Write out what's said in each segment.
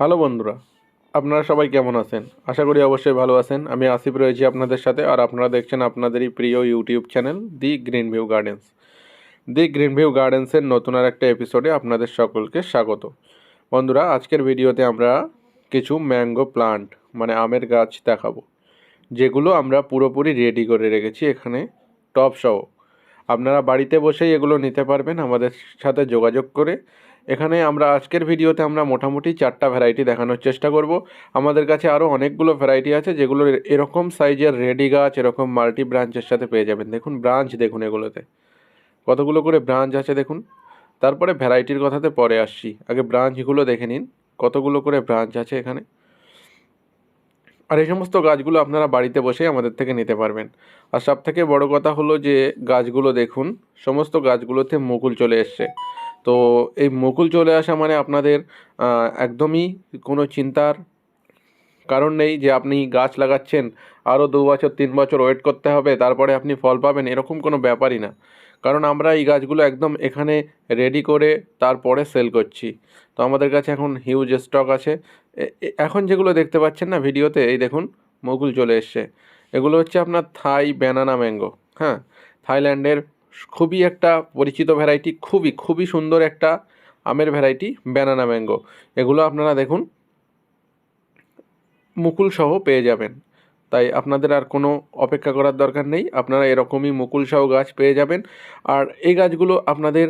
Hello বন্ধুরা, আপনারা সবাই কেমন আছেন? আশা করি অবশ্যই ভালো আছেন। আমি আসিফ রয়েছি আপনাদের সাথে, আর আপনারা দেখছেন আপনাদেরই প্রিয় YouTube channel the green view gardens. The green view গার্ডেন্সের নতুন আর একটা এপিসোডে আপনাদের সকলকে স্বাগত। বন্ধুরা, আজকের ভিডিওতে আমরা কিছু ম্যাঙ্গো প্লান্ট মানে আমের গাছ দেখাবো, যেগুলো আমরা পুরোপুরি রেডি করে রেখেছি এখানে টপ সহ আপনারা বাড়িতে বসেই এগুলো নিতে পারবেন, আমাদের সাথে যোগাযোগ করে এখানে আমরা আজকের ভিডিওতে আমরা মোটামুটি চারটা ভ্যারাইটি দেখানোর চেষ্টা করব। আমাদের কাছে আরও অনেকগুলো ভ্যারাইটি আছে যেগুলো এরকম সাইজের রেডি গাছ, এরকম মাল্টি ব্রাঞ্চের সাথে পেয়ে যাবেন। দেখুন ব্রাঞ্চ দেখুন এগুলোতে। কতগুলো করে ব্রাঞ্চ আছে দেখুন। তারপরে ভ্যারাইটির কথাতে পরে আসছি। আগে ব্রাঞ্চগুলো দেখে নিন। কতগুলো করে ব্রাঞ্চ আছে এখানে। আর এই সমস্ত গাছগুলো আপনারা বাড়িতে বসেই আমাদের থেকে নিতে পারবেন। আর সবথেকে বড় কথা হলো যে গাছগুলো দেখুন, সমস্ত গাছগুলোতে মুকুল চলে এসছে। তো এই মুকুল চলে আসা মানে আপনাদের একদমই কোনো চিন্তার কারণ নেই যে আপনি গাছ লাগাচ্ছেন, আরও দু বছর, তিন বছর ওয়েট করতে হবে, তারপরে আপনি ফল পাবেন, এরকম কোনো ব্যাপারই না। কারণ আমরা এই গাছগুলো একদম এখানে রেডি করে তারপরে সেল করছি। তো আমাদের কাছে এখন হিউজ স্টক আছে। এখন যেগুলো দেখতে পাচ্ছেন না ভিডিওতে, এই দেখুন, মুকুল চলে এসছে। এগুলো হচ্ছে আপনার থাই ব্যানানা ম্যাঙ্গো হ্যাঁ? থাইল্যান্ডের খুবই একটা পরিচিত ভ্যারাইটি খুবই খুবই সুন্দর একটা আমের ভ্যারাইটি ব্যানানা ম্যাঙ্গো এগুলো আপনারা দেখুন, মুকুল সহ পেয়ে যাবেন। তাই আপনাদের আর কোনো অপেক্ষা করার দরকার নেই, আপনারা এরকমই মুকুল সহ গাছ পেয়ে যাবেন। আর এই গাছগুলো আপনাদের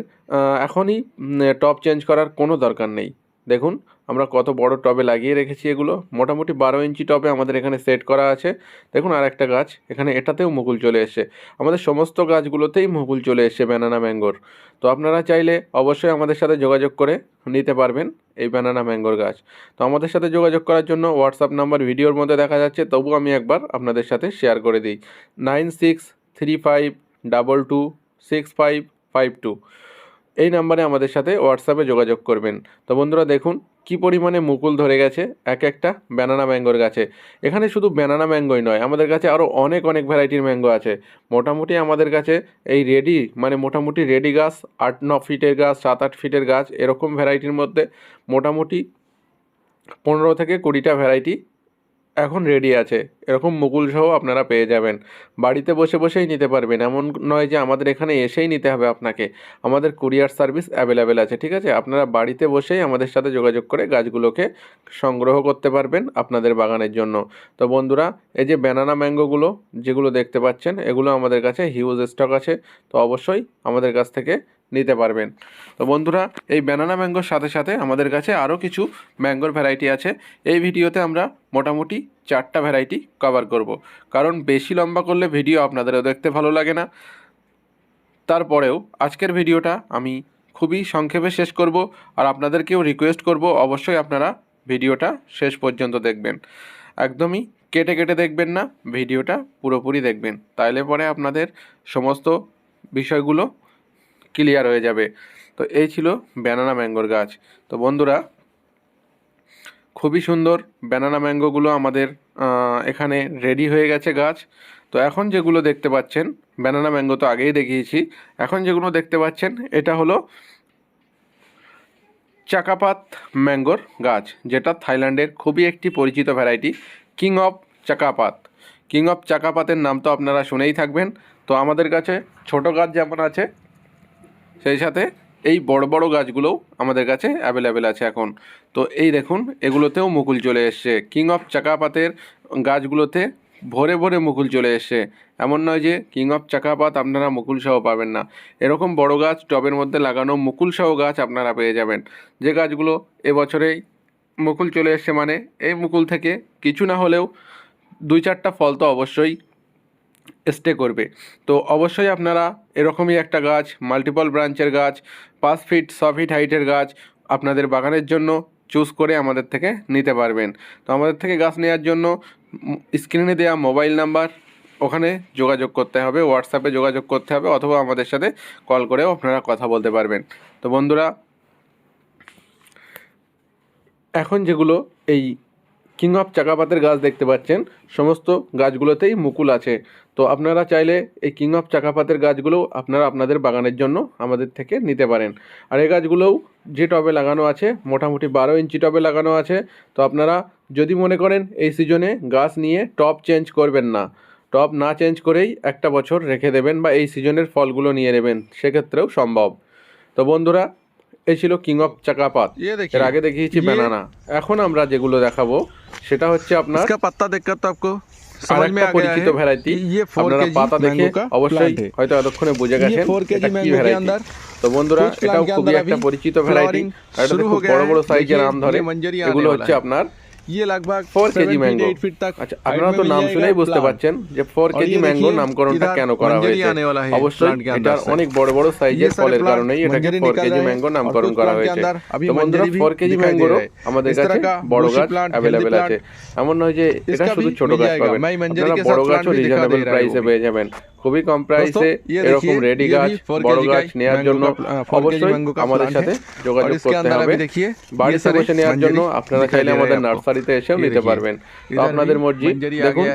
এখনই টপ চেঞ্জ করার কোনো দরকার নেই। দেখুন, আমরা কত বড় টবে লাগিয়ে রেখেছি এগুলো। মোটামুটি বারো ইঞ্চি টবে আমাদের এখানে সেট করা আছে। দেখুন আর একটা গাছ, এখানে এটাতেও মুকুল চলে এসছে। আমাদের সমস্ত গাছগুলোতেই মুকুল চলে এসছে ব্যানানা ম্যাঙ্গোর তো আপনারা চাইলে অবশ্যই আমাদের সাথে যোগাযোগ করে নিতে পারবেন এই ব্যানানা ম্যাঙ্গোর গাছ। তো আমাদের সাথে যোগাযোগ করার জন্য হোয়াটসঅ্যাপ নাম্বার ভিডিওর মধ্যে দেখা যাচ্ছে তবু আমি একবার আপনাদের সাথে শেয়ার করে দিই। Nine six three five double two six five five two এই নাম্বারে আমাদের সাথে হোয়াটসঅ্যাপে যোগাযোগ করবেন। তো বন্ধুরা দেখুন, কি পরিমাণে মুকুল ধরে গেছে এক একটা ব্যানানা ম্যাঙ্গোর গাছে। এখানে শুধু ব্যানানা ম্যাঙ্গোই নয়, আমাদের কাছে আরও অনেক অনেক ভ্যারাইটির ম্যাঙ্গো আছে। মোটামুটি আমাদের কাছে এই রেডি মানে মোটামুটি রেডি গাছ আট ন ফিটের গাছ সাত আট ফিটের গাছ, এরকম ভ্যারাইটির মধ্যে মোটামুটি পনেরো থেকে কুড়িটা ভ্যারাইটি এখন রেডি আছে। এরকম মুকুল সহ আপনারা পেয়ে যাবেন। বাড়িতে বসে বসেই নিতে পারবেন। এমন নয় যে আমাদের এখানে এসেই নিতে হবে আপনাকে। আমাদের কুরিয়ার সার্ভিস অ্যাভেলেবেল আছে, ঠিক আছে? আপনারা বাড়িতে বসেই আমাদের সাথে যোগাযোগ করে গাছগুলোকে সংগ্রহ করতে পারবেন আপনাদের বাগানের জন্য। তো বন্ধুরা, এই যে ব্যানানা ম্যাঙ্গোগুলো যেগুলো দেখতে পাচ্ছেন, এগুলো আমাদের কাছে হিউজ স্টক আছে। তো অবশ্যই আমাদের কাছ থেকে নিতে পারবেন। তো বন্ধুরা, এই ব্যানানা ম্যাঙ্গোর সাথে সাথে আমাদের কাছে আরও কিছু ম্যাঙ্গোর ভ্যারাইটি আছে। এই ভিডিওতে আমরা মোটামুটি চারটা ভ্যারাইটি কভার করব। কারণ বেশি লম্বা করলে ভিডিও আপনাদেরও দেখতে ভালো লাগে না। তারপরেও আজকের ভিডিওটা আমি খুবই সংক্ষেপে শেষ করব আর আপনাদেরকেও রিকোয়েস্ট করব অবশ্যই আপনারা ভিডিওটা শেষ পর্যন্ত দেখবেন। একদমই কেটে কেটে দেখবেন না, ভিডিওটা পুরোপুরি দেখবেন। তাইলে পরে আপনাদের সমস্ত বিষয়গুলো ক্লিয়ার হয়ে যাবে। তো এই ছিল ব্যানানা ম্যাঙ্গোর গাছ। তো বন্ধুরা, খুবই সুন্দর ব্যানানা ম্যাঙ্গোগুলো আমাদের এখানে রেডি হয়ে গেছে গাছ। তো এখন যেগুলো দেখতে পাচ্ছেন ব্যানানা ম্যাঙ্গো তো আগেই দেখিয়েছি। এখন যেগুলো দেখতে পাচ্ছেন, এটা হলো চাকাপাত ম্যাঙ্গোর গাছ, যেটা থাইল্যান্ডের খুবই একটি পরিচিত variety king of Chakapat. King of চাকাপাতের নাম তো আপনারা শুনেই থাকবেন। তো আমাদের কাছে ছোট গাছ যেমন আছে সেই সাথে এই বড় বড় গাছগুলোও আমাদের কাছে অ্যাভেলেবেল আছে এখন। তো এই দেখুন, এগুলোতেও মুকুল চলে এসছে। কিং অফ চাকাপাতের গাছগুলোতে ভরে ভরে মুকুল চলে এসছে। এমন নয় যে কিং অফ চাকাপাত আপনারা মুকুল সহ পাবেন না। এরকম বড় গাছ টবের মধ্যে লাগানো মুকুল সহ গাছ আপনারা পেয়ে যাবেন। যে গাছগুলো এবছরেই মুকুল চলে এসছে মানে এই মুকুল থেকে কিছু না হলেও দুই চারটা ফল তো অবশ্যই স্টে করবে। তো অবশ্যই আপনারা এরকমই একটা গাছ মাল্টিপল ব্রাঞ্চের গাছ, পাঁচ ফিট ছ ফিট হাইটের গাছ আপনাদের বাগানের জন্য চুজ করে আমাদের থেকে নিতে পারবেন। তো আমাদের থেকে গাছ নেওয়ার জন্য স্ক্রিনে দেওয়া মোবাইল নাম্বার ওখানে যোগাযোগ করতে হবে হোয়াটসঅ্যাপে যোগাযোগ করতে হবে, অথবা আমাদের সাথে কল করেও আপনারা কথা বলতে পারবেন। তো বন্ধুরা, এখন যেগুলো এই কিং অফ চাকাপাতের গাছ দেখতে পাচ্ছেন। সমস্ত গাছগুলোতেই মুকুল আছে। তো আপনারা চাইলে এই কিং অফ চাকাপাতের গাছগুলোও আপনারা আপনাদের বাগানের জন্য আমাদের থেকে নিতে পারেন। আর এই গাছগুলোও যে টবে লাগানো আছে মোটামুটি বারো ইঞ্চি টবে লাগানো আছে। তো আপনারা যদি মনে করেন এই সিজনে গাছ নিয়ে টপ চেঞ্জ করবেন না টপ না চেঞ্জ করেই একটা বছর রেখে দেবেন বা এই সিজনের ফলগুলো নিয়ে নেবেন সেক্ষেত্রেও সম্ভব। তো বন্ধুরা এই ছিল কিং অফ চাকাপাত এর আগে দেখিয়েছি ইয়ে ব্যানানা এখন আমরা যেগুলো দেখাবো সেটা হচ্ছে আপনার পাত্তা দেখ देखकर ভ্যারাইটি পাতা দেখে অবশ্যই হয়তো এতক্ষণে বুঝে গেছেন তো বন্ধুরা এটাও খুবই একটা পরিচিত ভ্যারাইটি খুব বড় বড় সাইজের আম ধরে। এগুলো হচ্ছে আপনার ये लगभग 4 কেজি ম্যাঙ্গো 8 फीट तक আচ্ছা আপনারা তো নাম শুনেই বুঝতে পারছেন যে 4 কেজি ম্যাঙ্গো নামকরণটা কেন করা হয়েছে অবশ্যই এটা অনেক বড় বড় সাইজের ফলের কারণেই এটাকে 4 কেজি ম্যাঙ্গো নামকরণ করা হয়েছে তো বন্ধুরা 4 কেজি ম্যাঙ্গো আমাদের কাছে বড় গাছ अवेलेबल আছে এমন নয় যে এটা শুধু ছোট গাছ পাবেন আপনারা বড় গাছও রিজনেবল প্রাইসে পেয়ে যাবেন খুবই কম প্রাইসে এরকম রেডি গাছ বড় গাছ নেওয়ার জন্য অবশ্যই আমাদের সাথে যোগাযোগ করতে হবে। বাড়িতে বসে নেওয়ার জন্য আপনারা চাইলে আমাদের নার্সারিতে এসেও নিতে পারবেন। তো আপনাদের মর্জি দেখুন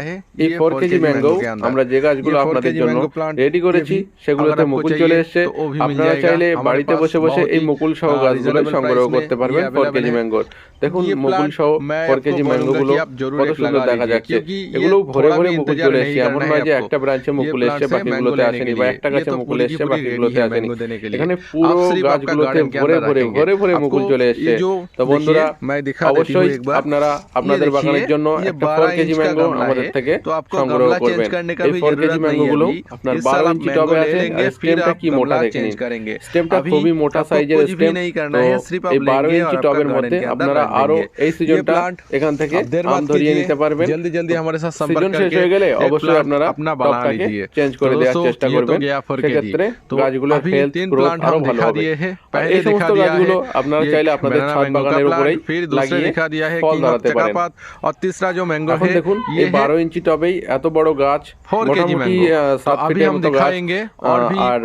এই ফোর কেজি ম্যাঙ্গো আমরা যে গাছগুলো আপনাদের জন্য রেডি করেছি সেগুলোতে মুকুল চলে এসছে। আপনারা চাইলে বাড়িতে বসে বসে এই মুকুল সহ গাছগুলো সংগ্রহ করতে পারবেন ফোর কেজি ম্যাঙ্গোর দেখুন মুকুল সহ ফোর কেজি ম্যাঙ্গো গুলো কত সুন্দর দেখা যাচ্ছে এগুলো ভরে ভরে মুকুল চলে এসছে এমন নয় যে একটা ব্রাঞ্চে মুকুল এসছে এসছে বাকিগুলোতে আসেনি বা একটা গাছে মুকুল এসছে বাকিগুলোতে আসেনি। এখানে পুরো গাছগুলোতে ভরে ভরে ভরে ভরে মুকুল চলে এসছে। তো বন্ধুরা অবশ্যই আপনারা আপনাদের বাগানের জন্য একটা ফোর কেজি ম্যাঙ্গো আমাদের থেকে সংগ্রহ করবেন। এই ফোর কেজি ম্যাঙ্গো গুলো আপনার বারো ইঞ্চি টবে আছে স্টেমটা কি মোটা দেখে স্টেমটা খুবই মোটা সাইজের স্টেম এই বারো ইঞ্চি টবের মধ্যে আপনারা আরও এই সিজনটা এখান থেকে আম ধরিয়ে নিতে পারবেন জলদি জলদি আমাদের সাথে সম্পর্ক শেষ হয়ে গেলে অবশ্যই আপনারা আপনার বাগান চেঞ্জ চেঞ্জ করে দেওয়ার চেষ্টা করবেন। সেক্ষেত্রে গাছগুলো হেলথ গ্রোথ আরও ভালো হবে। এই সমস্ত গাছগুলো আপনারা চাইলে আপনাদের ছাদ বাগানের উপরেই লাগিয়ে ফল ধরাতে পারেন। और দেখুন এই 12 ইঞ্চি টবেই এত বড় গাছ মোটামুটি 7 ফিটের মতো গাছ। আর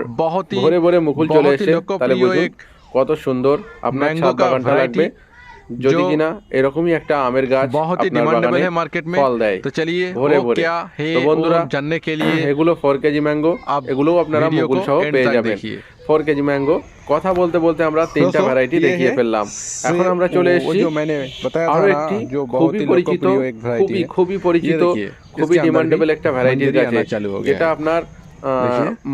ভরে ভরে মুকুল চলে এসে তাহলে বুঝুন কত সুন্দর আপনার ছাদ বাগানটা লাগবে। যদি কিনা এরকমই একটা আমের গাছ बहुत ही डिमांडेबल है मार्केट में। ফল দেয়। तो चलिए वो क्या है তো বন্ধুরা वो जानने के लिए এগুলো ফোর কেজি ম্যাঙ্গো आप আপনারা মুকুল সহ পেয়ে যাবেন। देखिए। কেজি ম্যাঙ্গো কথা বলতে বলতে আমরা তিনটা ভ্যারাইটি দেখিয়ে ফেললাম। এখন আমরা চলে এসেছি जो मैंने बताया আরও था ना, একটি जो बहुत ही পরিচিত लोकप्रिय एक খুবই খুবই পরিচিত খুবই इसके ডিমান্ডেবল একটা ভ্যারাইটি हो गया যেটা আপনার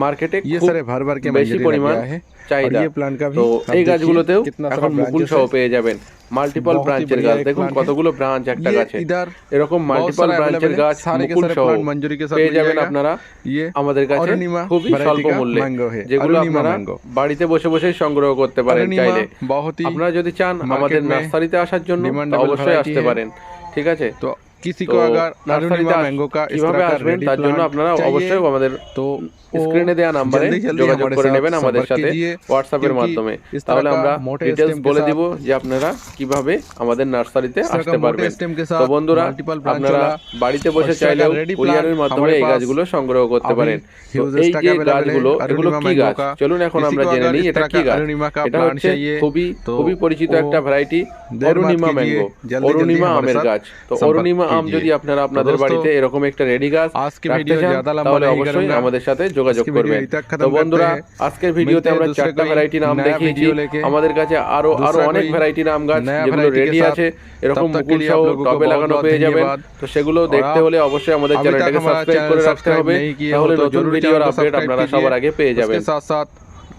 মার্কেটে ये सारे भर भर के বেশি পরিমাণ চাহিদা তো এই গাছগুলোতেও এখন মুকুল সহ পেয়ে যাবেন। মাল্টিপল ব্রাঞ্চের গাছ। দেখুন কতগুলো ব্রাঞ্চ একটা গাছে। এরকম মাল্টিপল ব্রাঞ্চের গাছ মুকুল সহ পেয়ে যাবেন আপনারা। আমাদের কাছে খুবই স্বল্প মূল্যে। যেগুলো আপনারা বাড়িতে বসে বসে সংগ্রহ করতে পারেন চাইলে। আপনারা যদি চান আমাদের নার্সারিতে আসার জন্য অবশ্যই আসতে পারেন। ঠিক আছে? তো আপনারা কীভাবে আমাদের নার্সারিতে আসতে পারবেন। তো বন্ধুরা আপনারা বাড়িতে বসে চাইলেও কুরিয়ারের মাধ্যমে এই গাছগুলো সংগ্রহ করতে পারেন। এই যে গাছগুলো এগুলো কি গাছ? চলুন এখন আমরা জেনে নিই এটা কি গাছ? এটা হচ্ছে খুবই খুবই পরিচিত একটা ভ্যারাইটি অরুণিমা ম্যাঙ্গো অরুণিমা আমের গাছ তো অরুণিমা আম যদি আপনারা আপনাদের বাড়িতে এরকম একটা রেডি গাছ রাখতে চান তাহলে অবশ্যই আমাদের সাথে যোগাযোগ করবেন। তো বন্ধুরা আজকের ভিডিওতে আমরা চারটা ভ্যারাইটি নাম দেখিয়েছি। আমাদের কাছে আরও আরও অনেক ভ্যারাইটি নাম গাছ যেগুলো রেডি আছে এরকম মুকুল সহ টবে লাগানো পেয়ে যাবেন। তো সেগুলো দেখতে হলে অবশ্যই আমাদের চ্যানেলটাকে সাবস্ক্রাইব করে রাখতে হবে। তাহলে নতুন ভিডিওর আপডেট আপনারা সবার আগে পেয়ে যাবেন।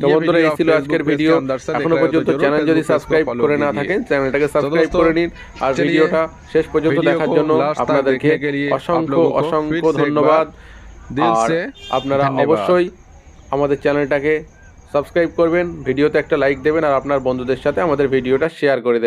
তো বন্ধুরা এই ছিল আজকের ভিডিও এখনও পর্যন্ত চ্যানেল যদি সাবস্ক্রাইব করে না থাকেন চ্যানেলটাকে সাবস্ক্রাইব করে নিন। আর ভিডিওটা শেষ পর্যন্ত দেখার জন্য আপনাদেরকে অসংখ্য অসংখ্য ধন্যবাদ। আপনারা অবশ্যই আমাদের চ্যানেলটাকে সাবস্ক্রাইব করবেন ভিডিওতে একটা লাইক দেবেন আর আপনার বন্ধুদের সাথে আমাদের ভিডিওটা শেয়ার করে দেবেন।